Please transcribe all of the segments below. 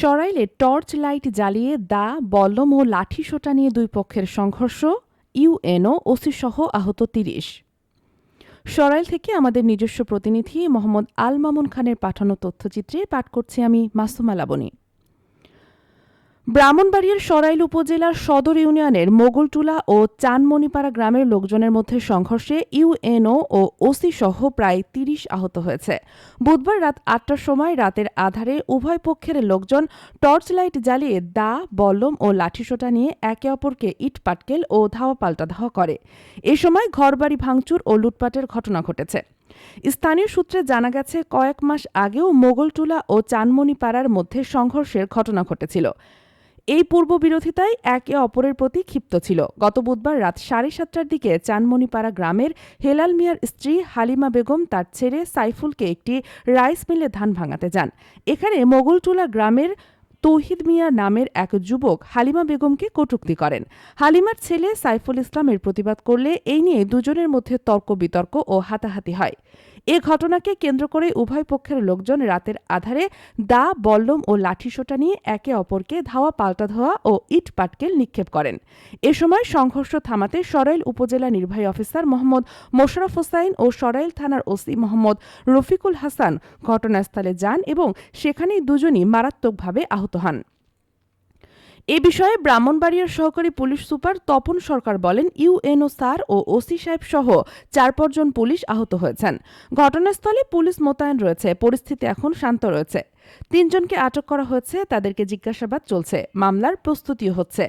সরাইলে torch light জ্বালিয়ে দা বল্লম ও লাঠি সোটা নিয়ে দুই পক্ষের সংঘর্ষ ইউএনও ওসি সহ আহত তিরিশ। সরাইল থেকে আমাদের নিজস্ব প্রতিনিধি মোহাম্মদ আল মামুন খানের পাঠানো তথ্যচিত্রে পাঠ করছি আমি মাসুমা লাবনী ব্রাহ্মণবাড়িয়ার সরাইল উপজেলার সদর ইউনিয়নের মোগলটুলা ও চানমণিপাড়া গ্রামের লোকজনের মধ্যে সংঘর্ষে ইউএনও ও ওসি সহ প্রায় তিরিশ আহত হয়েছে। বুধবার রাত আটটার সময় রাতের আধারে উভয় পক্ষের লোকজন টর্চ লাইট জ্বালিয়ে দা, বল্লম ও লাঠিসোঁটা নিয়ে একে অপরকে ইট পাটকেল ও ধাওয়া পাল্টা ধাওয়া করে। এ সময় ঘরবাড়ি ভাঙচুর ও লুটপাটের ঘটনা ঘটেছে। স্থানীয় সূত্রে জানা গেছে, কয়েক মাস আগেও মোগলটুলা ও চানমণিপাড়ার মধ্যে সংঘর্ষের ঘটনা ঘটেছিল। এই পূর্ব বিরোধিতায় একে অপরের প্রতি ক্ষিপ্ত ছিল। গত বুধবার রাত সাড়ে সাতটার দিকে চানমণিপাড়া গ্রামের হেলাল মিয়ার স্ত্রী হালিমা বেগম তার ছেলে সাইফুলকে একটি রাইস মিলে ধান ভাঙাতে যান। এখানে মোগলটুলা গ্রামের তৌহিদ মিয়া নামের এক যুবক হালিমা বেগমকে কটূক্তি করেন। হালিমার ছেলে সাইফুল ইসলামের প্রতিবাদ করলে এই নিয়ে দুজনের মধ্যে তর্ক বিতর্ক ও হাতাহাতি হয়। এ ঘটনাকে কেন্দ্র করে উভয় পক্ষের লোকজন রাতের আধারে দা, বল্লম ও লাঠিসোঁটা নিয়ে একে অপরকে ধাওয়া, পাল্টা ধাওয়া ও ইট পাটকেল নিক্ষেপ করেন। এ সময় সংঘর্ষ থামাতে সরাইল উপজেলা নির্বাহী অফিসার মোহাম্মদ মোশারফ হোসাইন ও সরাইল থানার ওসি মোহাম্মদ রফিকুল হাসান ঘটনাস্থলে যান এবং সেখানেই দুজনই মারাত্মকভাবে আহত হন। এ বিষয়ে ব্রাহ্মণবাড়িয়ার সহকারী পুলিশ সুপার তপন সরকার বলেন ইউএনও স্যার ও ওসি সাহেব সহ চার পাঁচজন পুলিশ আহত হয়েছেন। ঘটনাস্থলে পুলিশ মোতায়েন রয়েছে, পরিস্থিতি এখন শান্ত রয়েছে। তিনজনকে আটক করা হয়েছে, তাদেরকে জিজ্ঞাসাবাদ চলছে, মামলার প্রস্তুতিও হচ্ছে।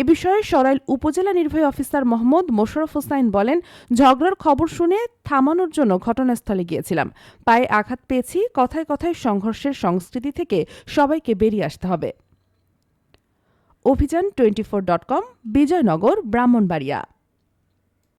এ বিষয়ে সরাইল উপজেলা নির্বাহী অফিসার মোহাম্মদ মোশারফ হোসাইন বলেন, ঝগড়ার খবর শুনে থামানোর জন্য ঘটনাস্থলে গিয়েছিলাম। পায়ে আঘাত পেয়েছি, কথায় কথায় সংঘর্ষের সংস্কৃতি থেকে সবাইকে বেরিয়ে আসতে হবে। অভিযান twenty four dot com Bijoynagar Brahmanbaria.